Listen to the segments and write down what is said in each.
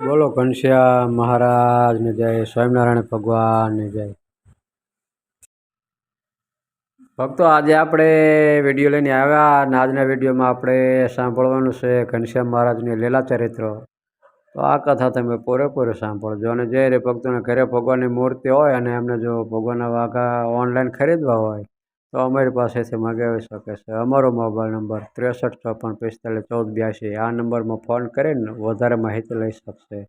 બોલો ઘનશ્યામ મહારાજને જય સ્વામિનારાયણ ભગવાનને જય. ભક્તો, આજે આપણે વીડિયો લઈને આવ્યા અને આજના વિડીયોમાં આપણે સાંભળવાનું છે ઘનશ્યામ મહારાજની લીલા ચરિત્ર. તો આ કથા તમે પૂરેપૂરી સાંભળજો અને જે રે ભક્તોને ઘરે ભગવાનની મૂર્તિ હોય અને એમને જો ભગવાનના વાઘા ઓનલાઈન ખરીદવા હોય તો અમારી પાસેથી મંગાવી શકે છે, અમારો મોબાઈલ નંબર ત્રેસઠ, ચોપન, પિસ્તાલીસ, ચૌદ, બ્યાસી, આ નંબરમાં ફોન કરીને વધારે માહિતી લઈ શકશે.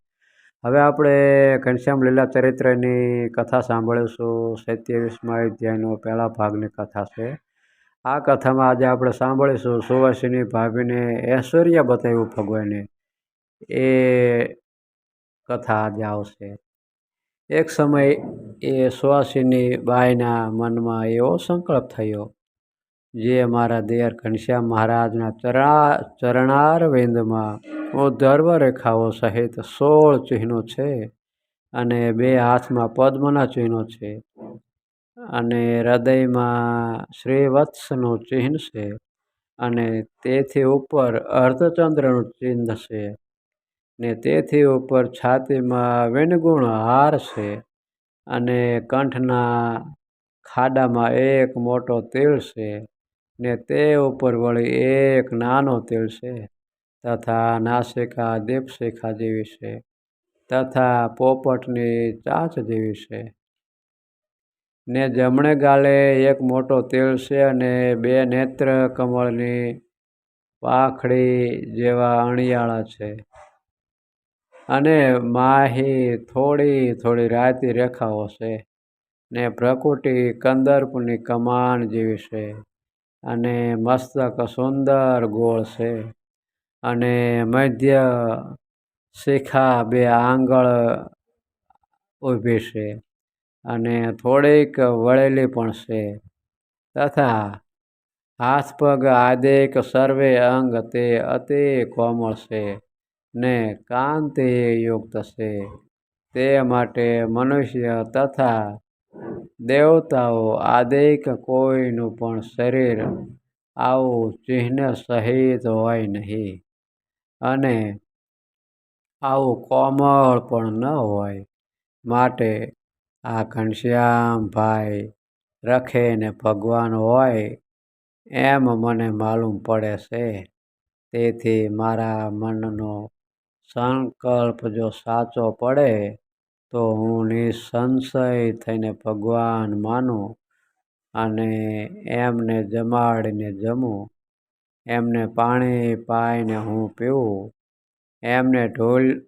હવે આપણે ઘનશ્યામ લીલા ચરિત્રની કથા સાંભળીશું. સત્યાવીસમાં અધ્યાયનો પહેલા ભાગની કથા છે. આ કથામાં આજે આપણે સાંભળીશું સુવાસીની ભાભીને ઐશ્વર્ય બતાવ્યું ભગવાને. એ કથા આજે આવશે. એક સમય એ સુવાસીની બાઈના મનમાં એવો સંકલ્પ થયો, જે મારા દેર ઘનશ્યામ મહારાજના ચરણા, ચરણારવિંદમાં ઉધર્વ રેખાઓ સહિત સોળ ચિહ્નો છે અને બે હાથમાં પદ્મના ચિહ્નો છે અને હૃદયમાં શ્રીવત્સનું ચિહ્ન છે અને તેથી ઉપર અર્ધચંદ્રનું ચિહ્ન છે. ને તેથી ઉપર છાતીમાં વિનગુણ હાર છે અને કંઠના ખાડામાં એક મોટો તિલ છે ને તે ઉપર વળી એક નાનો તિલ છે તથા નાસિકા દીપશિખા જેવી છે તથા પોપટની ચાંચ જેવી છે. ને જમણે ગાલે એક મોટો તિલ છે અને બે નેત્ર કમળની પાખડી જેવા અણિયાળા છે. અને માહી થોડી થોડી રાતી રેખાઓ છે ને પ્રકૃતિ કંદર્પની કમાન જેવી છે અને મસ્તક સુંદર ગોળ છે અને મધ્ય શિખા બે આંગળ ઊભી છે અને થોડીક વળેલી પણ છે તથા હાથ પગ આદેક સર્વે અંગ તે અતિ કોમળ છે. ને કાંતિ યુક્ત છે તે માટે મનુષ્ય તથા દેવતાઓ આદિક કોઈનું પણ શરીર આવું ચિહ્ન સહિત હોય નહીં. અને આવું કોમળ પણ ન હોય. માટે આ ઘનશ્યામભાઈ રખે ને ભગવાન હોય એમ મને માલુમ પડે છે. તેથી મારા મનનો સંકલ્પ જો સાચો પડે, તો હું નિસંશય થઈને ભગવાન માનું અને એમને જમાડીને જમું. એમને પાણી પાઈને હું પીવું. એમને ઢોલ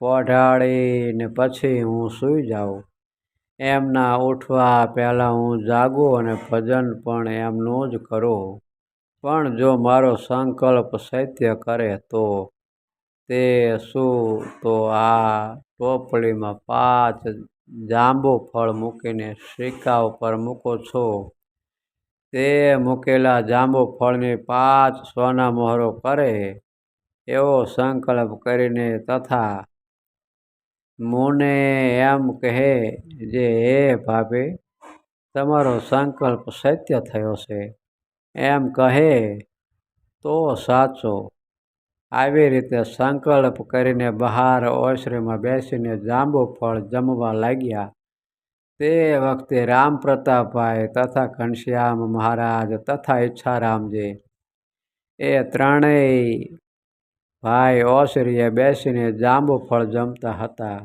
પઢાડીને પછી હું સૂઈ જાઉં. એમના ઉઠવા પહેલાં હું જાગું અને ભજન પણ એમનું જ કરું. પણ જો મારો સંકલ્પ સત્ય કરે, તો તે શું? તો આ ટોપલીમાં પાંચ જાંબુ ફળ મૂકીને સિક્કા ઉપર મૂકો છો. તે મૂકેલા જાંબુ ફળની પાંચ સોના મોહરો કરે, એવો સંકલ્પ કરીને તથા મુને એમ કહે જે, હે ભાભી, તમારો સંકલ્પ સત્ય થયો છે. એમ કહે, તો સાચો આવી રીતે સંકલ્પ કરીને બહાર ઓસરીમાં બેસીને જાંબુ ફળ જમવા લાગ્યા. તે વખતે રામ પ્રતાપભાઈ તથા ઘનશ્યામ મહારાજ તથા ઈચ્છારામજી એ ત્રણેય ભાઈ ઓસરીએ બેસીને જાંબુ ફળ જમતા હતા.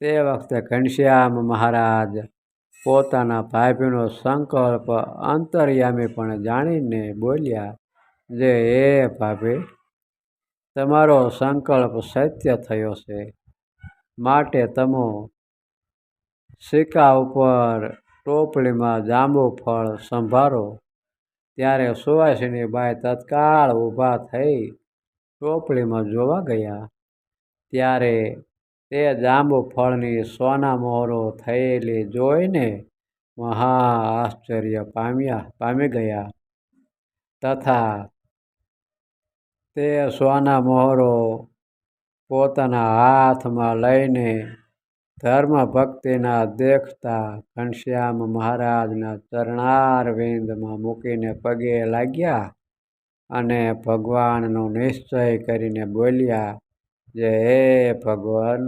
તે વખતે ઘનશ્યામ મહારાજ પોતાના ભાભીનો સંકલ્પ અંતર્યામી પણ જાણીને બોલ્યા, જે એ ભાભી તમારો સંકલ્પ સત્ય થયો છે. માટે તમો સિક્કા ઉપર ટોપલીમાં જાંબુ ફળ સંભારો. ત્યારે સુવાસીની બાઈ તત્કાળ ઊભા થઈ ટોપલીમાં જોવા ગયા. ત્યારે તે જાંબુ ફળની સોના મોહરો થયેલી જોઈને મહા આશ્ચર્ય પામ્યા, પામી ગયા. તથા તે સોના મોહરો પોતાના હાથમાં લઈને ધર્મ ભક્તિના દેખતા ઘનશ્યામ મહારાજના ચરણારવિંદમાં મૂકીને પગે લાગ્યા અને ભગવાનનો નિશ્ચય કરીને બોલ્યા, જે હે ભગવાન,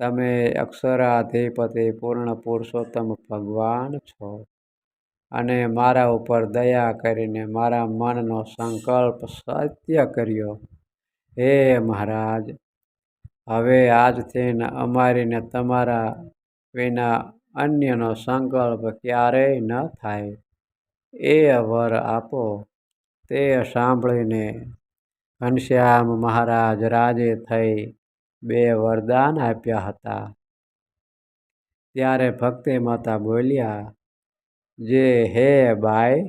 તમે અક્ષરાધિપતિ પૂર્ણ પુરુષોત્તમ ભગવાન છો. અને મારા ઉપર દયા કરીને મારા મનનો સંકલ્પ સત્ય કર્યો. હે મહારાજ, હવે આજથી અમારીને તમારા વિના અન્યનો સંકલ્પ ક્યારેય ન થાય. એ વર આપો. તે સાંભળીને ઘનશ્યામ મહારાજ રાજે થઈ બે વરદાન આપ્યા હતા. ત્યારે ભક્તિ માતા બોલ્યા જે હે બાઈ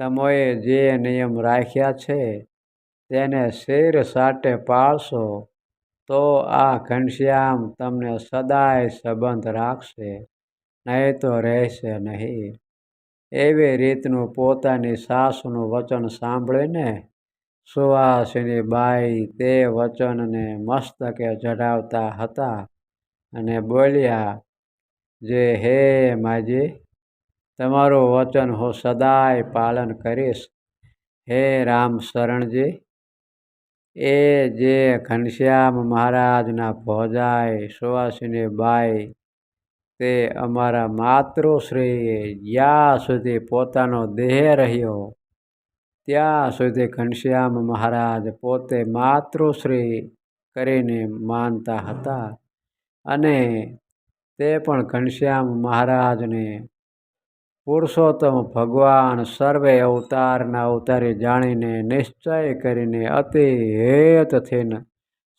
તમોએ જે નિયમ રાખ્યા છે, તેને શેર સાટે પાળશો, તો આ ઘનશ્યામ તમને સદાય સંબંધ રાખશે, નહીં તો રહેશે નહીં. એવી રીતનું પોતાની સાસનું વચન સાંભળીને સુવાસિની બાઈ તે વચનને મસ્તકે ચઢાવતા હતા અને બોલ્યા, જે હે માજી તમારું વચન હું સદાય પાલન કરીશ. હે રામ શરણજી, એ જે ઘનશ્યામ મહારાજના ભોજાય સુવાસીને બાઈ, તે અમારા માતૃશ્રીએ જ્યાં સુધી પોતાનો દેહ રહ્યો, ત્યાં સુધી ઘનશ્યામ મહારાજ પોતે માતૃશ્રી કરીને માનતા હતા. અને તે પણ ઘનશ્યામ મહારાજને પુરુષોત્તમ ભગવાન સર્વે અવતારના અવતારી જાણીને નિશ્ચય કરીને અતિ હેતથી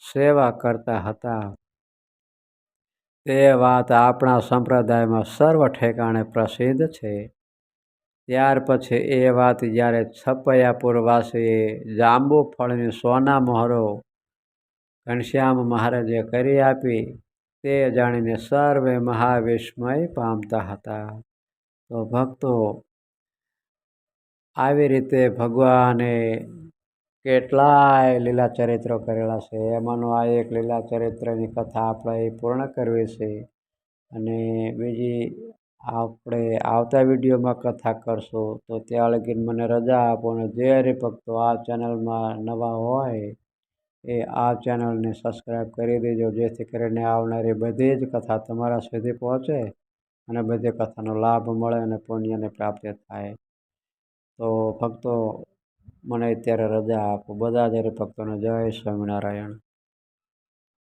સેવા કરતા હતા. તે વાત આપણા સંપ્રદાયમાં સર્વ ઠેકાણે પ્રસિદ્ધ છે. ત્યાર પછી એ વાત જ્યારે છપૈયાપુરવાસીએ જાંબુ ફળની સોના મોહરો ઘનશ્યામ મહારાજે કરી આપી, તે જાણીને સર્વે મહાવિસ્મય પામતા હતા. તો ભક્તો આવી રીતે ભગવાને કેટલાય લીલા ચરિત્રો કરેલા છે. એમાંનું આ એક લીલા ચરિત્રની કથા આપણે પૂર્ણ કરવી છે અને બીજી આપણે આવતા વિડીયોમાં કથા કરશું. તો ત્યાં લગીન મને રજા આપો અને જે હરિભક્તો આ ચેનલમાં નવા હોય એ આ ચેનલને સબસ્ક્રાઈબ કરી દેજો, જેથી કરીને આવનારી બધી જ કથા તમારા સુધી પહોંચે. અને બધે કથાનો લાભ મળે અને પુણ્યને પ્રાપ્તિ થાય. તો ભક્તો, મને અત્યારે રજા આપો. બધા જ હરિભક્તોને જય સ્વામિનારાયણ.